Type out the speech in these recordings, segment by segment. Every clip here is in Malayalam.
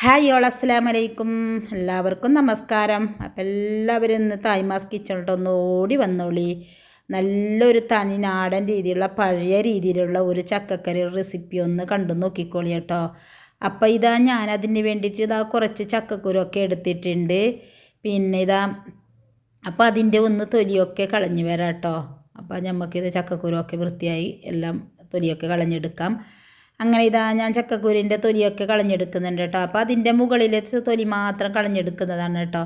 ഹായ് ഓൾ അസ്സലാം വലൈക്കും എല്ലാവർക്കും നമസ്കാരം. അപ്പം എല്ലാവരും ഇന്ന് തായ്മാസ് കിച്ചണിട്ട് ഒന്ന് ഓടി വന്നോളി. നല്ലൊരു തനി നാടൻ രീതിയിലുള്ള പഴയ രീതിയിലുള്ള ഒരു ചക്കക്കറി റെസിപ്പി ഒന്ന് കണ്ടു നോക്കിക്കോളി കേട്ടോ. അപ്പോൾ ഇതാ ഞാൻ അതിന് വേണ്ടിയിട്ട് ഇതാ കുറച്ച് ചക്കക്കുരൊക്കെ എടുത്തിട്ടുണ്ട്. പിന്നെ ഇതാ അപ്പോൾ അതിന്റെ ഒന്ന് തൊലിയൊക്കെ കളഞ്ഞു വരാം കേട്ടോ. അപ്പോൾ നമുക്കിത് ചക്കക്കുരൊക്കെ വൃത്തിയായി എല്ലാം തൊലിയൊക്കെ കളഞ്ഞെടുക്കാം. അങ്ങനെ ഇതാ ഞാൻ ചക്കക്കുരുവിന്റെ തൊലിയൊക്കെ കളഞ്ഞെടുക്കുന്നുണ്ട് കേട്ടോ. അപ്പോൾ അതിന്റെ മുകളിലെ തൊലി മാത്രം കളഞ്ഞെടുക്കുന്നതാണ് കേട്ടോ.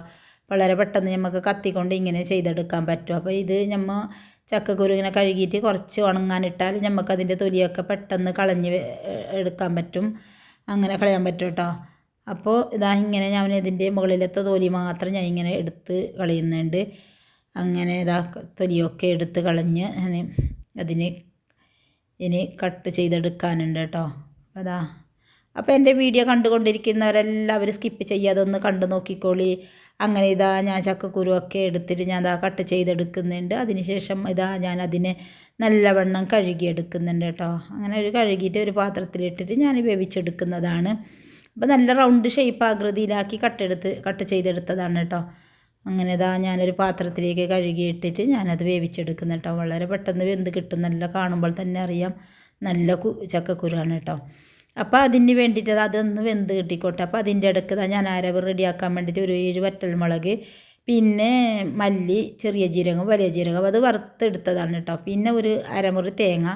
വളരെ പെട്ടെന്ന് നമുക്ക് കത്തിക്കൊണ്ട് ഇങ്ങനെ ചെയ്തെടുക്കാൻ പറ്റും. അപ്പോൾ ഇത് നമ്മൾ ചക്കക്കുരു ഇങ്ങനെ കഴുകിയിട്ട് കുറച്ച് ഉണങ്ങാനിട്ടാൽ നമുക്ക് അതിന്റെ തൊലിയൊക്കെ പെട്ടെന്ന് കളഞ്ഞ് എടുക്കാൻ പറ്റും. അങ്ങനെ കളയാൻ പറ്റും കേട്ടോ. അപ്പോൾ ഇതാ ഇങ്ങനെ ഞാൻ ഇതിന്റെ മുകളിലത്തെ തൊലി മാത്രം ഞാൻ ഇങ്ങനെ എടുത്ത് കളയുന്നുണ്ട്. അങ്ങനെ ഇതാ തൊലിയൊക്കെ എടുത്ത് കളഞ്ഞ് അതിന് ഇനി കട്ട് ചെയ്തെടുക്കാനുണ്ട് കേട്ടോ. അതാ. അപ്പോൾ എന്റെ വീഡിയോ കണ്ടുകൊണ്ടിരിക്കുന്നവരെല്ലാവരും സ്കിപ്പ് ചെയ്യാതെ ഒന്ന് കണ്ടു നോക്കിക്കോളി. അങ്ങനെ ഇതാ ഞാൻ ചക്കക്കുരുവൊക്കെ എടുത്തിട്ട് ഞാൻ അതാ കട്ട് ചെയ്തെടുക്കുന്നുണ്ട്. അതിനുശേഷം ഇതാ ഞാൻ അതിനെ നല്ലവണ്ണം കഴുകിയെടുക്കുന്നുണ്ട് കേട്ടോ. അങ്ങനെ ഒരു കഴുകിയിട്ട് ഒരു പാത്രത്തിലിട്ടിട്ട് ഞാൻ വേവിച്ചെടുക്കുന്നതാണ്. അപ്പോൾ നല്ല റൗണ്ട് ഷേപ്പ് ആകൃതിയിലാക്കി കട്ടെടുത്ത് കട്ട് ചെയ്തെടുത്തതാണ് കേട്ടോ. അങ്ങനെ ഇതാ ഞാനൊരു പാത്രത്തിലേക്ക് കഴുകിയിട്ടിട്ട് ഞാനത് വേവിച്ചെടുക്കുന്ന കേട്ടോ. വളരെ പെട്ടെന്ന് വെന്ത് കിട്ടും. നല്ല കാണുമ്പോൾ തന്നെ അറിയാം. നല്ല ചക്കക്കുരുവാണ് കേട്ടോ. അപ്പോൾ അതിന് വേണ്ടിയിട്ട് അതൊന്ന് വെന്ത് കിട്ടിക്കോട്ടെ. അപ്പോൾ അതിന്റെ ഇടയ്ക്ക് ഞാൻ അരവ് റെഡിയാക്കാൻ വേണ്ടിയിട്ട് ഒരു ഏഴ് വറ്റൽ മുളക് പിന്നെ മല്ലി ചെറിയ ജീരകം വലിയ ജീരകം അത് വറുത്തെടുത്തതാണ് കേട്ടോ. പിന്നെ ഒരു അരമുറി തേങ്ങ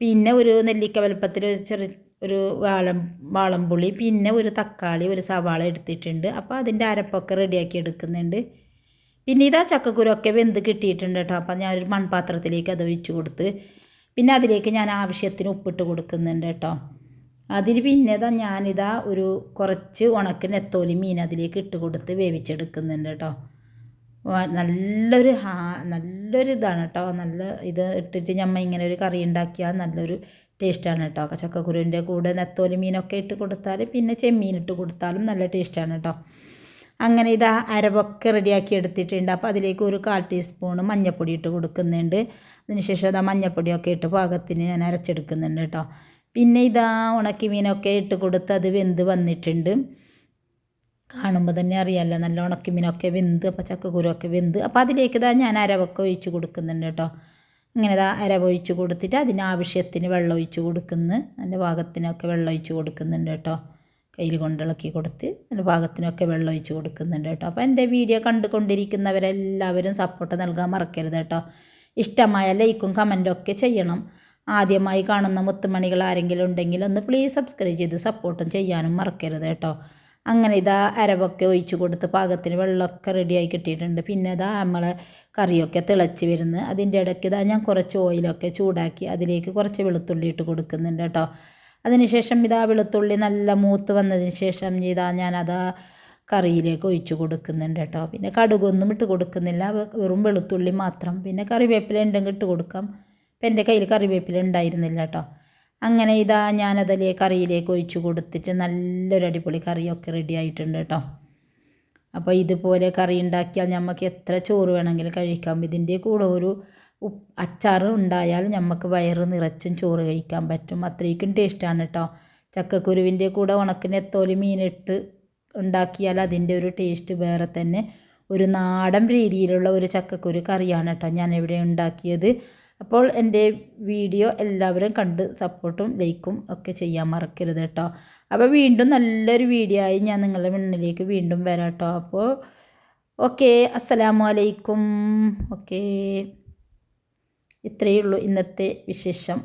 പിന്നെ ഒരു നെല്ലിക്ക വലുപ്പത്തിൽ ചെറിയ ഒരു വാളം വാളംപുളി പിന്നെ ഒരു തക്കാളി ഒരു സവാള എടുത്തിട്ടുണ്ട്. അപ്പോൾ അതിന്റെ അരപ്പൊക്കെ റെഡിയാക്കി എടുക്കുന്നുണ്ട്. പിന്നെ ഇതാ ചക്കക്കുരൊക്കെ വെന്ത് കിട്ടിയിട്ടുണ്ട് കേട്ടോ. അപ്പോൾ ഞാനൊരു മൺപാത്രത്തിലേക്ക് അത് ഒഴിച്ചു കൊടുത്ത് പിന്നെ അതിലേക്ക് ഞാൻ ആവശ്യത്തിന് ഉപ്പിട്ട് കൊടുക്കുന്നുണ്ട് കേട്ടോ. അതിന് പിന്നെ ഇതാ ഞാനിതാ ഒരു കുറച്ച് ഉണക്ക് നെത്തോലി മീൻ അതിലേക്ക് ഇട്ട് കൊടുത്ത് വേവിച്ചെടുക്കുന്നുണ്ട് കേട്ടോ. നല്ലൊരു ഹാ നല്ലൊരു ഇതാണ് കേട്ടോ. നല്ല ഇത് ഇട്ടിട്ട് ഞമ്മ ഇങ്ങനെ ഒരു കറി ഉണ്ടാക്കിയാൽ നല്ലൊരു ടേസ്റ്റാണ് കേട്ടോ. ചക്കക്കുരുവിന്റെ കൂടെ നെത്തോലി മീനൊക്കെ ഇട്ട് കൊടുത്താൽ പിന്നെ ചെമ്മീൻ ഇട്ട് കൊടുത്താലും നല്ല ടേസ്റ്റാണ് കേട്ടോ. അങ്ങനെ ഇതാ അരവൊക്കെ റെഡിയാക്കി എടുത്തിട്ടുണ്ട്. അപ്പോൾ അതിലേക്ക് ഒരു കാൽ ടീസ്പൂൺ മഞ്ഞൾപ്പൊടി ഇട്ട് കൊടുക്കുന്നുണ്ട്. അതിനുശേഷം ഇതാ മഞ്ഞൾപ്പൊടിയൊക്കെ ഇട്ട് പാകത്തിന് ഞാൻ അരച്ചെടുക്കുന്നുണ്ട് കേട്ടോ. പിന്നെ ഇതാ ഉണക്കി മീനൊക്കെ ഇട്ട് കൊടുത്ത് അത് വെന്ത് വന്നിട്ടുണ്ട്. കാണുമ്പോൾ തന്നെ അറിയാമല്ലോ നല്ല ഉണക്കി മീനൊക്കെ വെന്ത് അപ്പോൾ ചക്കക്കുരുവൊക്കെ വെന്ത്. അപ്പോൾ അതിലേക്ക് ഇതാ ഞാൻ അരവൊക്കെ ഒഴിച്ച് കൊടുക്കുന്നുണ്ട് കേട്ടോ. ഇങ്ങനെ ഇതാ അരവൊഴിച്ച് കൊടുത്തിട്ട് അതിന് ആവശ്യത്തിന് വെള്ളം ഒഴിച്ച് കൊടുക്കുന്നു. അതിന്റെ ഭാഗത്തിനൊക്കെ വെള്ളം ഒഴിച്ച് കൊടുക്കുന്നുണ്ട് കേട്ടോ. കയ്യിൽ കൊണ്ടിളക്കി കൊടുത്ത് അതിന്റെ പാകത്തിനൊക്കെ വെള്ളം ഒഴിച്ച് കൊടുക്കുന്നുണ്ട് കേട്ടോ. അപ്പോൾ എന്റെ വീഡിയോ കണ്ടുകൊണ്ടിരിക്കുന്നവരെല്ലാവരും സപ്പോർട്ട് നൽകാൻ മറക്കരുത് കേട്ടോ. ഇഷ്ടമായ ലൈക്കും കമന്റും ഒക്കെ ചെയ്യണം. ആദ്യമായി കാണുന്ന മുത്തുമണികൾ ആരെങ്കിലും ഉണ്ടെങ്കിൽ ഒന്ന് പ്ലീസ് സബ്സ്ക്രൈബ് ചെയ്ത് സപ്പോർട്ടും ചെയ്യാനും മറക്കരുത് കേട്ടോ. അങ്ങനെ ഇതാ അരവൊക്കെ ഒഴിച്ച് കൊടുത്ത് പാകത്തിന് വെള്ളമൊക്കെ റെഡിയായി കിട്ടിയിട്ടുണ്ട്. പിന്നെ ഇതാ നമ്മളെ കറിയൊക്കെ തിളച്ച് വരുന്നത് അതിന്റെ ഇടയ്ക്ക് ഇതാ ഞാൻ കുറച്ച് ഓയിലൊക്കെ ചൂടാക്കി അതിലേക്ക് കുറച്ച് വെളുത്തുള്ളി ഇട്ട് കൊടുക്കുന്നുണ്ട് കേട്ടോ. അതിനുശേഷം ഇതാ വെളുത്തുള്ളി നല്ല മൂത്ത് വന്നതിന് ശേഷം ഇതാ ഞാനതാ കറിയിലേക്ക് ഒഴിച്ച് കൊടുക്കുന്നുണ്ട് കേട്ടോ. പിന്നെ കടുകൊന്നും ഇട്ട് കൊടുക്കുന്നില്ല. വെറും വെളുത്തുള്ളി മാത്രം. പിന്നെ കറിവേപ്പില ഉണ്ടെങ്കിൽ ഇട്ട് കൊടുക്കാം. ഇപ്പം എന്റെ കയ്യിൽ കറിവേപ്പില ഉണ്ടായിരുന്നില്ല കേട്ടോ. അങ്ങനെ ഇതാ ഞാനതിലെ കറിയിലേക്ക് ഒഴിച്ചു കൊടുത്തിട്ട് നല്ലൊരു അടിപൊളി കറിയൊക്കെ റെഡി ആയിട്ടുണ്ട് കേട്ടോ. അപ്പോൾ ഇതുപോലെ കറി ഉണ്ടാക്കിയാൽ നമുക്ക് എത്ര ചോറ് വേണമെങ്കിലും കഴിക്കാം. ഇതിന്റെ കൂടെ ഒരു അച്ചാർ ഉണ്ടായാൽ നമുക്ക് വയറ് നിറച്ചും ചോറ് കഴിക്കാൻ പറ്റും. അത്രയ്ക്കും ടേസ്റ്റാണ് കേട്ടോ. ചക്കക്കുരുവിന്റെ കൂടെ ഉണക്കിന് എത്തോലി മീനിട്ട് ഉണ്ടാക്കിയാൽ അതിന്റെ ഒരു ടേസ്റ്റ് വേറെ തന്നെ. ഒരു നാടൻ രീതിയിലുള്ള ഒരു ചക്കക്കുരു കറിയാണ് കേട്ടോ ഞാൻ ഇവിടെ ഉണ്ടാക്കിയത്. അപ്പോൾ എന്റെ വീഡിയോ എല്ലാവരും കണ്ട് സപ്പോർട്ടും ലൈക്കും ഒക്കെ ചെയ്യാൻ മറക്കരുത് കേട്ടോ. അപ്പോൾ വീണ്ടും നല്ലൊരു വീഡിയോ ആയി ഞാൻ നിങ്ങളുടെ മുന്നിലേക്ക് വീണ്ടും വരാം കേട്ടോ. അപ്പോൾ ഓക്കെ അസ്സലാമലൈക്കും ഓക്കെ. ഇത്രയേ ഉള്ളൂ ഇന്നത്തെ വിശേഷം.